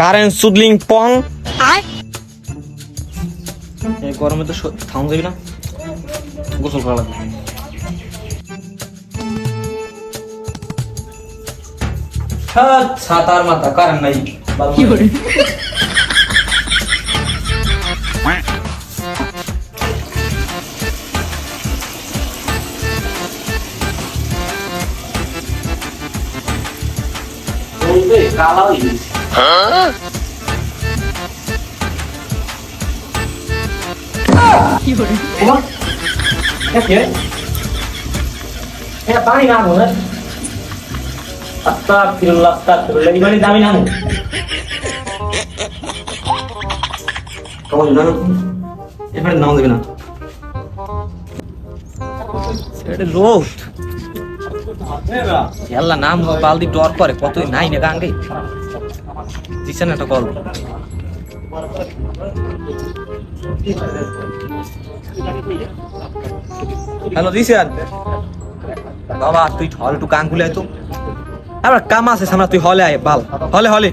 Current সুদলিং পং। এই গরমে তো থাম যাবি না। গোসল করা লাগবে। ছাত, ছাতার মাথা কারেন্ট নাই। কালা হয়ে গেছে পানি না মনে আস্তাগফিরুল্লাহ আস্তাগফিরুল্লাহ এই পানি দামি নামু কমল না এবারে নাম দেবে না এটা রোদ আল্লাহ নাম বালদি ডর করে, কতই নাই না গাঙ্গে। দিছে না একটা কল হ্যালো দিশান বাবা, তুই হল একটু খুলে তো। আবার কাম আছে, সামনে তুই হলে আয়, বাল। হলে হলে।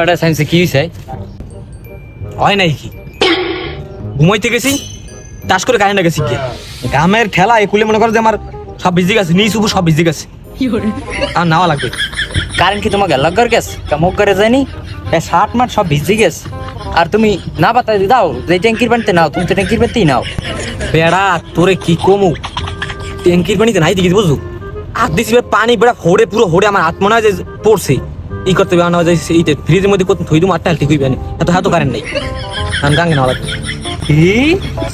ওটা সায়েন্সে কি হয়েছে হয় নাই কি? ঘুমাইতে গেছি তাস করে কাহিনা গেছি কি গামের ঠেলা একুলে মনে করো যে আমার সব ভিজে গেছে নিচ উপর সব ভিজে গেছে। আর নাওয়া লাগবে। কারেন্ট কি তোমাকে লগর গেছে? কামক করে যায়নি? এ শার্ট মাঠ সব ভিজে গেছে। আর তুমি না বাতাই দাও যে ট্যাঙ্কির পানিতে নাও তুমি তো ট্যাঙ্কির পানিতেই নাও। বেড়া তোরে কি কমু? ট্যাঙ্কির পানিতে নাই দেখিস বুঝু আর দিছি পানি বেড়া হোড়ে পুরো হোড়ে আমার হাত মনে হয় যে পড়ছে। ই করতে হবে না যে এইটা ফ্রিজের মধ্যে কত থই দিম আটটা ঠিক হইবে না। এত হাতও কারেন্ট নেই। আমি গাঙ্গে নাও লাগবে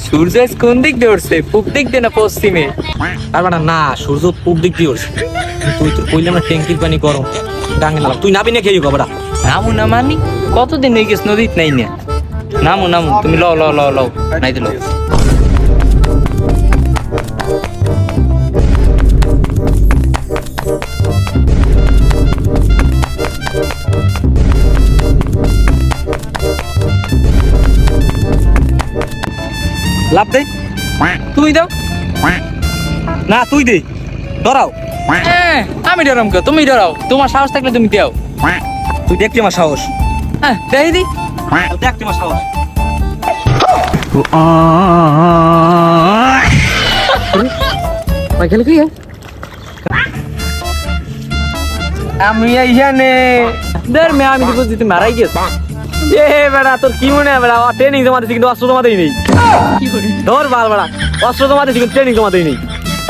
সূর্য কোন দিক দিয়ে উঠছে? পূব দিক দিয়ে না পশ্চিমে? আর বেটা না সূর্য পূব দিক দিয়ে উঠছে। তুই তো কইলাম না ট্যাঙ্কির পানি গরম। গাঙ্গে নাও তুই নাবি না খেয়ে গো নামু না মানি কতদিন হয়ে গেছে নদীত নাই না? নামু নামু তুমি লও লও লও লও নাই দিল লাভ দে তুমি দাও। না তুই দে ধরাও। হ্যাঁ, আমি ডরাম কেউ তুমি ডরাও তোমার সাহস থাকলে তুমি দেও। তুই দেখলি আমার সাহস। হ্যাঁ দেই দি। দেখ তোমার সাহস। খেলে কি আমি এইখানে দের মে আমি তো তুমি মারাই গেছ এ বেড়া তোর কি মনে হয় বেড়া? ট্রেনিং জমা কিন্তু অস্ত্র জমাতেই নেই ধর বাল বেড়া অস্ত্র জমা দিচ্ছি কিন্তু ট্রেনিং জমাতেই নেই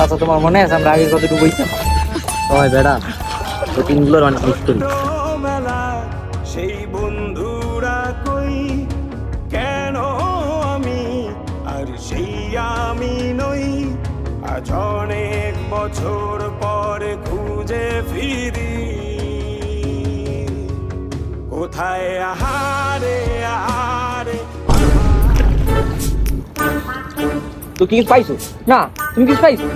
আচ্ছা তোমার মনে আছে আমরা আগে কতটুকু বইতাম ওই বেড়া ওই অনেক মিস করি সেই বন্ধুরা কই কেন আমি আর সেই আমি নই আজ অনেক বছর পরে খুঁজে ফিরি কোথায় আহারে তুই কি কিছু পাইছো? না তুমি কিছু পাইছো?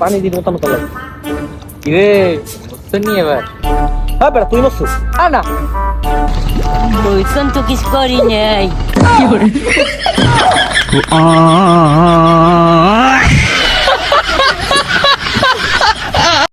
পানি দিন মতো মতো লাগে কিরে বুঝতে নি এবার? হ্যাঁ বেড়া তুই মরছো। আ না। বইতন তো কিছু করি নাই।